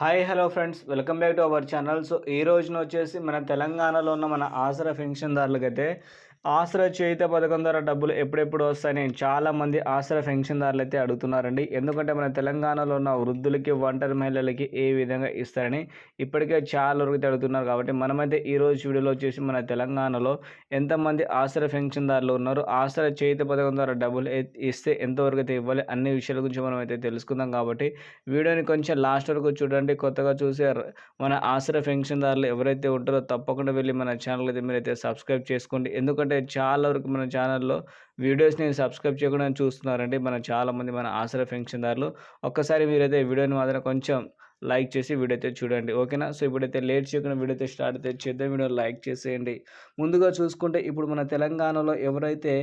Hi hello friends. Welcome back to our channel. So ఈ రోజున వచ్చేసి మన తెలంగాణలో ఉన్న మన ఆసరా పెన్షన్దారులకైతే ఆసరా చేయుత పథకం ద్వారా డబ్బులు ఎప్పుడెప్పుడు వస్తాయని చాలామంది ఆసరా పెన్షన్దారులు అయితే అడుగుతున్నారండి. ఎందుకంటే మన తెలంగాణలో ఉన్న వృద్ధులకి ఒంటరి మహిళలకి ఏ విధంగా ఇస్తారని ఇప్పటికే చాలా వరకు అయితే అడుగుతున్నారు. కాబట్టి మనమైతే ఈ రోజు వీడియోలో వచ్చేసి మన తెలంగాణలో ఎంతమంది ఆసరా పెన్షన్దారులు ఉన్నారు ఆసరా చేయుత పథకం ద్వారా డబ్బులు ఇస్తే ఎంతవరకు అయితే ఇవ్వాలి అన్ని విషయాల గురించి మనం అయితే తెలుసుకుందాం. కాబట్టి వీడియోని కొంచెం లాస్ట్ వరకు చూడండి. కొత్తగా చూసే మన ఆసరా పెన్షన్దారులు ఎవరైతే ఉంటారో తప్పకుండా వెళ్ళి మన ఛానల్ అయితే మీరైతే సబ్స్క్రైబ్ చేసుకోండి. ఎందుకంటే చాలా వరకు మన ఛానల్లో వీడియోస్ని సబ్స్క్రైబ్ చేయకుండా చూస్తున్నారండి మన చాలామంది మన ఆసరా పెన్షన్దారులు. ఒక్కసారి మీరైతే వీడియోని మాత్రం కొంచెం లైక్ చేసి వీడియో అయితే చూడండి ఓకేనా? సో ఇప్పుడైతే లేట్ చేయకుండా వీడియో అయితే స్టార్ట్ అయితే చేద్దాం. వీడియో లైక్ చేసేయండి. ముందుగా చూసుకుంటే ఇప్పుడు మన తెలంగాణలో ఎవరైతే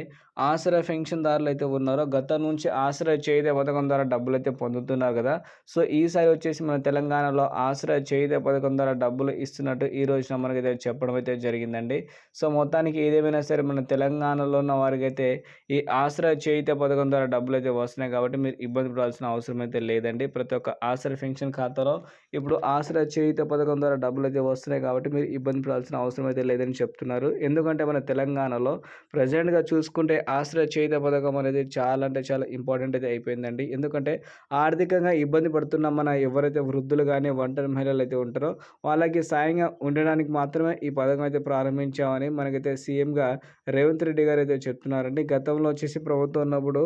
ఆసరా పెన్షన్దారులు అయితే ఉన్నారో గత నుంచి ఆసరా చేయుత పథకం ద్వారా డబ్బులు అయితే పొందుతున్నారు కదా? సో ఈసారి వచ్చేసి మన తెలంగాణలో ఆసరా చేయుత పథకం ద్వారా డబ్బులు ఇస్తున్నట్టు ఈ రోజున మనకైతే చెప్పడం అయితే జరిగిందండి. సో మొత్తానికి ఏదేమైనా సరే మన తెలంగాణలో ఉన్న వారికైతే ఈ ఆసరా చేయుత పథకం ద్వారా డబ్బులు అయితే వస్తున్నాయి కాబట్టి మీరు ఇబ్బంది పడాల్సిన అవసరం అయితే లేదండి. ప్రతి ఒక్క ఆసరా పెన్షన్ ఖాతాలో ఇప్పుడు ఆశ్రయ చేయుత పథకం ద్వారా డబ్బులు అయితే వస్తున్నాయి కాబట్టి మీరు ఇబ్బంది పడాల్సిన అవసరం అయితే లేదని చెప్తున్నారు. ఎందుకంటే మన తెలంగాణలో ప్రజెంట్గా చూసుకుంటే ఆశ్రయ చేయుత పథకం అనేది చాలా అంటే చాలా ఇంపార్టెంట్ అయితే అయిపోయిందండి. ఎందుకంటే ఆర్థికంగా ఇబ్బంది పడుతున్న మన ఎవరైతే వృద్ధులు కానీ ఒంటరి మహిళలు అయితే ఉంటారో వాళ్ళకి సాయంగా ఉండడానికి మాత్రమే ఈ పథకం అయితే ప్రారంభించామని మనకైతే సీఎంగా రేవంత్ రెడ్డి గారు అయితే చెప్తున్నారండి. గతంలో వచ్చేసి ప్రభుత్వం ఉన్నప్పుడు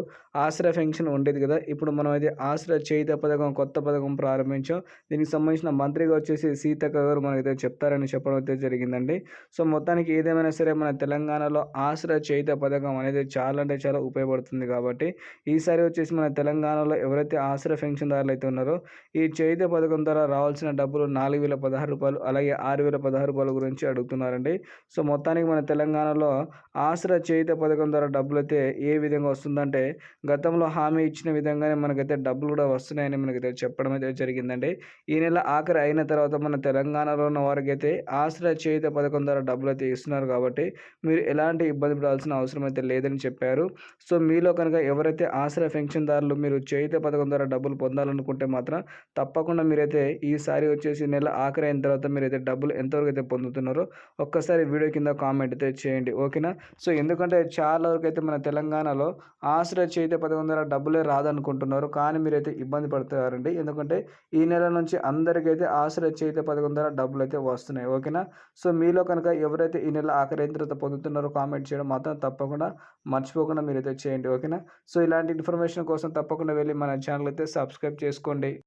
ఆశ్రయ పెన్షన్ ఉండేది కదా ఇప్పుడు మనం అయితే ఆశ్రయ చేయుత పథకం కొత్త పథకం ప్రారంభించాం. దీనికి సంబంధించిన మంత్రిగా వచ్చేసి సీతక్క గారు మనకైతే చెప్తారని చెప్పడం అయితే జరిగిందండి. సో మొత్తానికి ఏదేమైనా సరే మన తెలంగాణలో ఆసరా చేయుత పథకం అనేది చాలా అంటే చాలా ఉపయోగపడుతుంది కాబట్టి ఈసారి వచ్చేసి మన తెలంగాణలో ఎవరైతే ఆసరా పెన్షన్దారులు అయితే ఉన్నారో ఈ చేయుత పథకం ద్వారా రావాల్సిన డబ్బులు నాలుగు వేల పదహారు రూపాయలు అలాగే ఆరు వేల పదహారు రూపాయల గురించి అడుగుతున్నారండి. సో మొత్తానికి మన తెలంగాణలో ఆసరా చేయుత పథకం ద్వారా డబ్బులు అయితే ఏ విధంగా వస్తుందంటే గతంలో హామీ ఇచ్చిన విధంగానే మనకైతే డబ్బులు కూడా వస్తున్నాయని మనకైతే చెప్పడం అయితే జరిగిందండి. ఈ నెల ఆఖరి అయిన తర్వాత మన తెలంగాణలో ఉన్న వారికి అయితే ఆసరా చేయుత పథకం ద్వారా డబ్బులు అయితే ఇస్తున్నారు కాబట్టి మీరు ఎలాంటి ఇబ్బంది పడాల్సిన అవసరం అయితే లేదని చెప్పారు. సో మీలో కనుక ఎవరైతే ఆసరా పెన్షన్దారులు మీరు చేయుత పథకం ద్వారా డబ్బులు పొందాలనుకుంటే మాత్రం తప్పకుండా మీరైతే ఈసారి వచ్చేసి నెల ఆఖరి అయిన తర్వాత మీరైతే డబ్బులు ఎంతవరకు అయితే పొందుతున్నారో ఒక్కసారి వీడియో కింద కామెంట్ అయితే చేయండి. ఓకేనా? సో ఎందుకంటే చాలా వరకు అయితే మన తెలంగాణలో ఆసరా చేయుత పథకం ద్వారా డబ్బులే రాదనుకుంటున్నారు. కానీ మీరైతే ఇబ్బంది పడుతున్నారండి. ఎందుకంటే ఈ నెల నుంచి అందరికైతే ఆశ్రయ చేత పథకం ద్వారా డబ్బులు అయితే వస్తున్నాయి. ఓకేనా? సో మీలో కనుక ఎవరైతే ఈ నెల ఆఖరి పొందుతున్నారో కామెంట్ చేయడం మాత్రం తప్పకుండా మర్చిపోకుండా మీరైతే చేయండి. ఓకేనా? సో ఇలాంటి ఇన్ఫర్మేషన్ కోసం తప్పకుండా వెళ్ళి మన ఛానల్ అయితే సబ్స్క్రైబ్ చేసుకోండి.